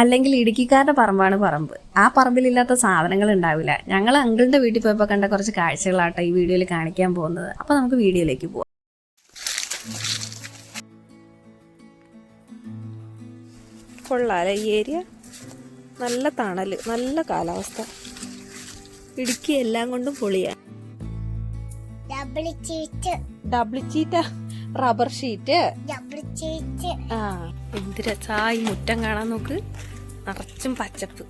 അല്ലെങ്കിൽ ഇടുക്കിക്കാരുടെ പറമ്പാണ് പറമ്പ്. ആ പറമ്പിലില്ലാത്ത സാധനങ്ങൾ ഉണ്ടാവില്ല. ഞങ്ങൾ അങ്കിളിന്റെ വീട്ടിൽ പോയപ്പോൾ കണ്ട കുറച്ച് കാഴ്ചകളാട്ടോ ഈ വീഡിയോയിൽ കാണിക്കാൻ പോകുന്നത്. അപ്പൊ നമുക്ക് വീഡിയോയിലേക്ക് പോവാം. കൊള്ളാലെ ഈ ഏരിയ. നല്ല തണൽ നല്ല കാലാവസ്ഥ. ഇടുക്കി എല്ലാം കൊണ്ടും പൊളിയാ. ഡബിൾ ചീറ്റ് റബ്ബർ ഷീറ്റ്. ആ എന്ത് രസാ ഈ മുറ്റം കാണാൻ നോക്ക്. നിറച്ചും പച്ചപ്പ്.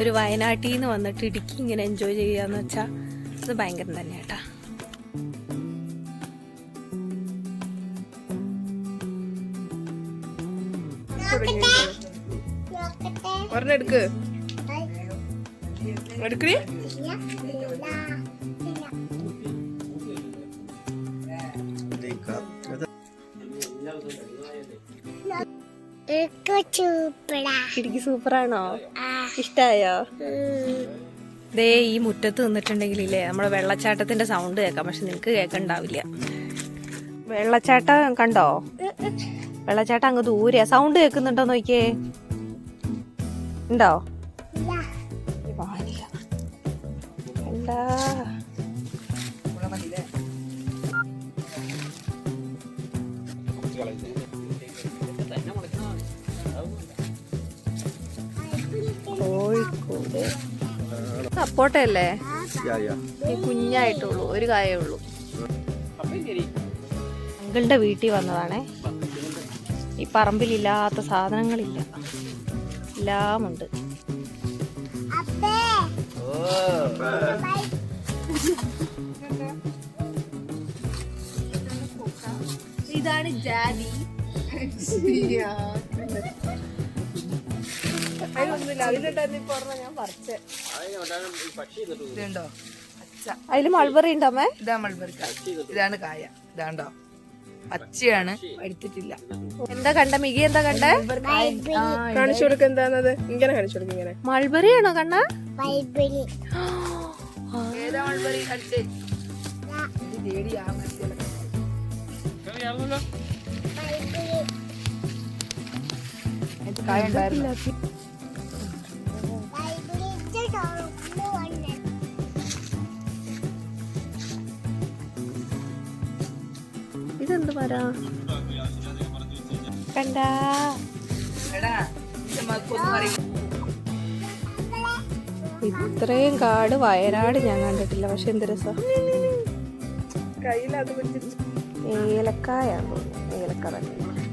ഒരു വയനാട്ടിൽ നിന്ന് വന്നിട്ട് ഇടുക്കി ഇങ്ങനെ എൻജോയ് ചെയ്യാന്ന് വെച്ചാ അത് ഭയങ്കരം തന്നെ കേട്ടാ നോക്കട്ടെ. ഒരെണ്ണം എടുക്ക്. എടുക്കണേ ഇടുക്കി സൂപ്പറാണോ? ഇഷ്ടായോ? ദേ ഈ മുറ്റത്ത് നിന്നിട്ടുണ്ടെങ്കിൽ ഇല്ലേ നമ്മുടെ വെള്ളച്ചാട്ടത്തിന്റെ സൗണ്ട് കേൾക്കാം. പക്ഷെ നിനക്ക് കേൾക്കണ്ടാവില്ല. വെള്ളച്ചാട്ടം കണ്ടോ? വെള്ളച്ചാട്ടം അങ്ങ് ദൂരെയാ. സൗണ്ട് കേൾക്കുന്നുണ്ടോ നോക്കിയേ? ഉണ്ടോ? ഇല്ല. എന്താ കോഴിക്കോട്. സപ്പോട്ടയല്ലേ? ഈ കുഞ്ഞായിട്ടുള്ളൂ ഒരു കായേ ഉള്ളൂ. അങ്കിളുടെ വീട്ടിൽ വന്നതാണേ. ഈ പറമ്പിലില്ലാത്ത സാധനങ്ങളില്ല. എല്ലാമുണ്ട്. ഇതുണ്ടോ? ജാതി അതിൽ മൾബറി ഉണ്ടമ്മേ ഇതാ മൾബറി കായ. ഇതാണ് കായ. ഇതാണ്ടോ? പച്ചയാണ്. എടുത്തിട്ടില്ല. എന്താ കണ്ട? മികി എന്താ കണ്ട? കാണിച്ചു കൊടുക്ക എന്താന്നത് ഇങ്ങനെ കാണിച്ചു കൊടുക്ക ഇങ്ങനെ. മൾബറി ആണോ കണ്ണ? മൾബറി ഏതാ മൾബറി കാണിച്ചേ അതിന്റെ കായ ഉണ്ടായിരുന്നു. ഇതെന്ത് പറ? കണ്ടാ. ഇത്രയും കാട് വയനാട് ഞാൻ കണ്ടിട്ടില്ല പക്ഷെ എന്ത് രസം. കയ്യിലത് വെച്ചിട്ട് ഏലക്കായാണ് തോന്നുന്നത് ഏലക്ക തന്നെ.